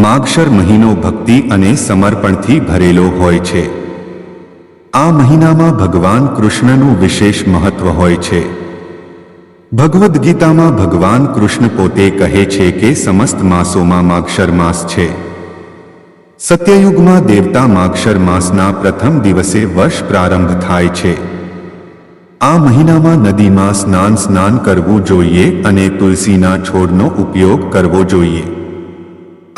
માગશર મહિનો ભક્તિ અને સમર્પણથી ભરેલો હોય છે. આ મહિનામાં ભગવાન કૃષ્ણનું વિશેષ મહત્વ હોય છે. ભગવદ્ ગીતામાં ભગવાન કૃષ્ણ પોતે કહે છે કે સમસ્ત માસોમાં માગશર માસ છે. સત્યયુગમાં દેવતા માગશર માસના પ્રથમ દિવસે વર્ષ પ્રારંભ થાય છે. આ મહિનામાં નદીમાં સ્નાન સ્નાન કરવું જોઈએ અને તુલસીના છોડનો ઉપયોગ કરવો જોઈએ.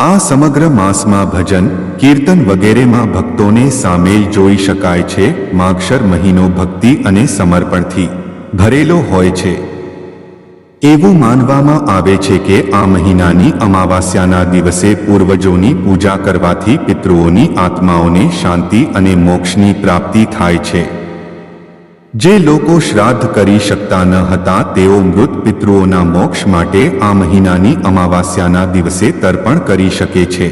આ સમગ્ર માસમાં ભજન, કીર્તન વગેરેમાં ભક્તોને સામેલ જોઈ શકાય છે, માગશર મહિનો ભક્તિ અને સમર્પણથી ભરેલો હોય છે. એવું માનવામાં આવે છે કે આ મહિનાની અમાવાસ્યાના દિવસે પૂર્વજોની પૂજા કરવાથી પિતૃઓની આત્માઓને શાંતિ અને મોક્ષની પ્રાપ્તિ થાય છે. જે લોકો શ્રાદ્ધ કરી શકતા ન હતા, તેઓ મૃત પિતૃઓના મોક્ષ માટે આ મહિનાની અમાવાસ્યાના દિવસે તર્પણ કરી શકે છે.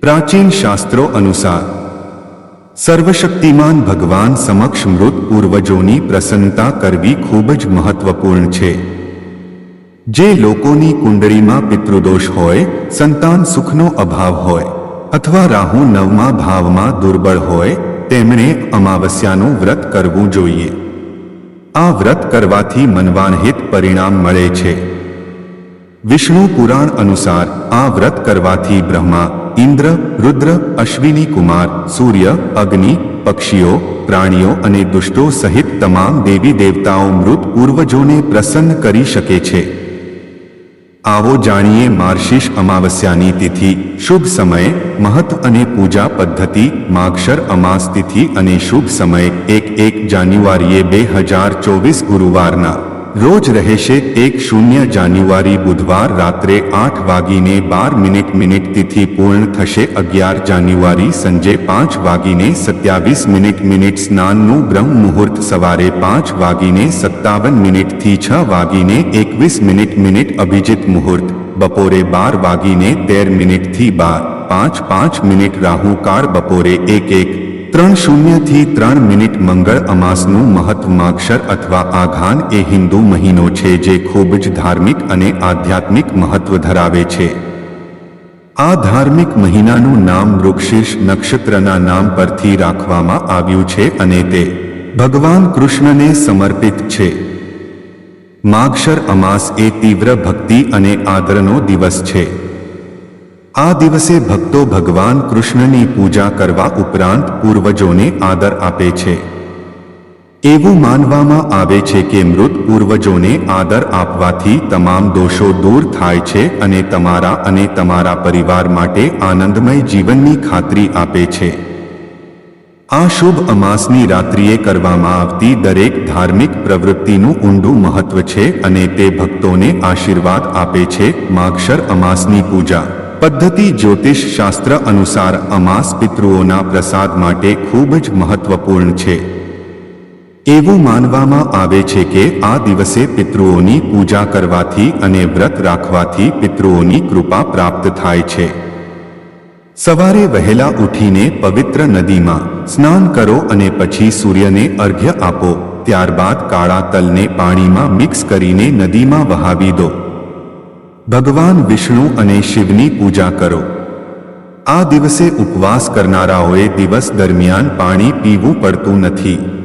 પ્રાચીન શાસ્ત્રો અનુસાર, સર્વશક્તિમાન ભગવાન સમક્ષ મૃત પૂર્વજોની પ્રસન્નતા કરવી ખૂબ જ મહત્વપૂર્ણ છે. જે લોકોની કુંડળીમાં પિતૃદોષ હોય, સંતાન સુખનો અભાવ હોય, અથવા રાહુ નવમા ભાવમાં દુર્બળ હોય તેમણે અમાવસ્યાનું વ્રત કરવું જોઈએ. આ વ્રત કરવાથી મનવાનહિત પરિણામ મળે છે. વિષ્ણુ પુરાણ અનુસાર આ વ્રત કરવાથી બ્રહ્મા, ઇન્દ્ર, રુદ્ર, અશ્વિની કુમાર, સૂર્ય, અગ્નિ, પક્ષીઓ, પ્રાણીઓ અને દુષ્ટો સહિત તમામ દેવી દેવતાઓ મૃત પૂર્વજોને પ્રસન્ન કરી શકે છે. આવો જાણીએ માર્શિષ અમાવસ્યાની તિથિ. શુભ સમય મહત્વ અને પૂજા પદ્ધતિ, માગશર અમાસ તિથિ અને શુભ સમય એક એક જાન્યુઆરીએ બે હજાર ચોવીસ ગુરુવારના. રોજ રહેશે એક શૂન્ય જાન્યુઆરી બુધવાર રાત્રે આઠ વાગીને બાર મિનિટ મિનિટ તિથિ પૂર્ણ થશે અગિયાર જાન્યુઆરી સંજે પાંચ વાગીને સત્યાવીસ મિનિટ મિનિટ સ્નાનનું બ્રહ્મ મુહૂર્ત સવારે પાંચ વાગીને સત્તાવન મિનિટથી છ વાગીને એકવીસ મિનિટ મિનિટ અભિજીત મુહૂર્ત બપોરે બાર વાગીને તેર મિનિટથી બાર પાંચ પાંચ મિનિટ રાહુકાળ બપોરે એક એક ત્રણ શૂન્યથી ત્રણ મિનિટ મંગળ અમાસનું મહત્વ માગશર અથવા આઘાન એ હિન્દુ મહિનો છે જે ખૂબ જ ધાર્મિક અને આધ્યાત્મિક મહત્વ ધરાવે છે. આ ધાર્મિક મહિનાનું નામ વૃક્ષિષ નક્ષત્રના નામ પરથી રાખવામાં આવ્યું છે અને તે ભગવાન કૃષ્ણને સમર્પિત છે. માક્ષર અમાસ એ તીવ્ર ભક્તિ અને આદરનો દિવસ છે. આ દિવસે ભક્તો ભગવાન કૃષ્ણની પૂજા કરવા ઉપરાંત પૂર્વજોને આદર આપે છે. એવું માનવામાં આવે છે કે મૃત પૂર્વજોને આદર આપવાથી તમામ દોષો દૂર થાય છે અને તમારા અને તમારા પરિવાર માટે આનંદમય જીવનની ખાતરી આપે છે. આ શુભ અમાસની રાત્રિએ કરવામાં આવતી દરેક ધાર્મિક પ્રવૃત્તિનું ઊંડું મહત્વ છે અને તે ભક્તોને આશીર્વાદ આપે છે માક્ષર અમાસની પૂજા. પદ્ધતિ જ્યોતિષ શાસ્ત્ર અનુસાર અમાસ પિતૃઓના પ્રસાદ માટે ખૂબ જ મહત્વપૂર્ણ છે. એવું માનવામાં આવે છે કે આ દિવસે પિતૃઓની પૂજા કરવાથી અને વ્રત રાખવાથી પિતૃઓની કૃપા પ્રાપ્ત થાય છે. સવારે વહેલા ઉઠીને પવિત્ર નદીમાં સ્નાન કરો અને પછી સૂર્યને અર્ઘ્ય આપો, ત્યારબાદ કાળા તલને પાણીમાં મિક્સ કરીને નદીમાં વહાવી દો. ભગવાન વિષ્ણુ અને શિવની પૂજા કરો. આ દિવસે ઉપવાસ કરનારાઓએ દિવસ દરમિયાન પાણી પીવું પડતું નથી.